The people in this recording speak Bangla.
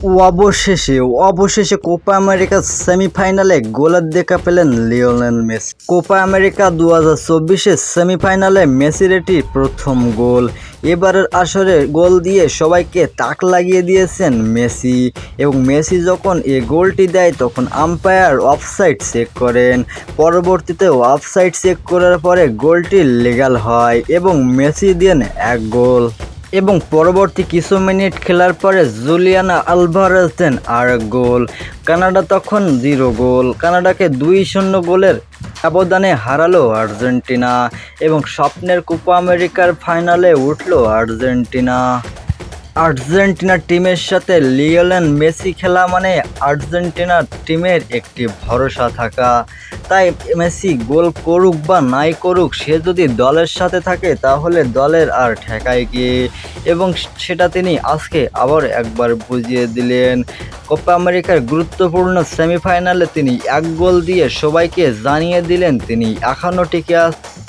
অবশেষে অবশেষে কোপা আমেরিকার সেমিফাইনালে গোলের দেখা পেলেন লিওনেল মেসি। কোপা আমেরিকা দু হাজার চব্বিশের সেমিফাইনালে মেসির এটি প্রথম গোল। এবারের আসরে গোল দিয়ে সবাইকে তাক লাগিয়ে দিয়েছেন মেসি এবং মেসি যখন এ গোলটি দেয়, তখন আম্পায়ার অফসাইড চেক করেন। পরবর্তীতে অফসাইড চেক করার পরে গোলটি লিগ্যাল হয় এবং মেসি দেন এক গোল। এবং পরবর্তী কিছু মিনিট খেলার পরে জুলিয়ানা আলভারেজ দেন আর গোল। কানাডা তখন জিরো গোল। কানাডাকে দুই শূন্য গোলের অবদানে হারালো আর্জেন্টিনা এবং স্বপ্নের কোপা আমেরিকার ফাইনালে উঠল আর্জেন্টিনা। আর্জেন্টিনা টিমের সাথে লিওলেন মেসি খেলা মানে আর্জেন্টিনার টিমের একটি ভরসা থাকা। তাই মেসি গোল করুক বা নাই করুক, সে যদি দলের সাথে থাকে তাহলে দলের আর ঠেকায় কি? এবং সেটা তিনি আজকে আবার একবার বুঝিয়ে দিলেন। কোপা আমেরিকার গুরুত্বপূর্ণ সেমিফাইনালে তিনি এক গোল দিয়ে সবাইকে জানিয়ে দিলেন, তিনি এখনও টিকে আছেন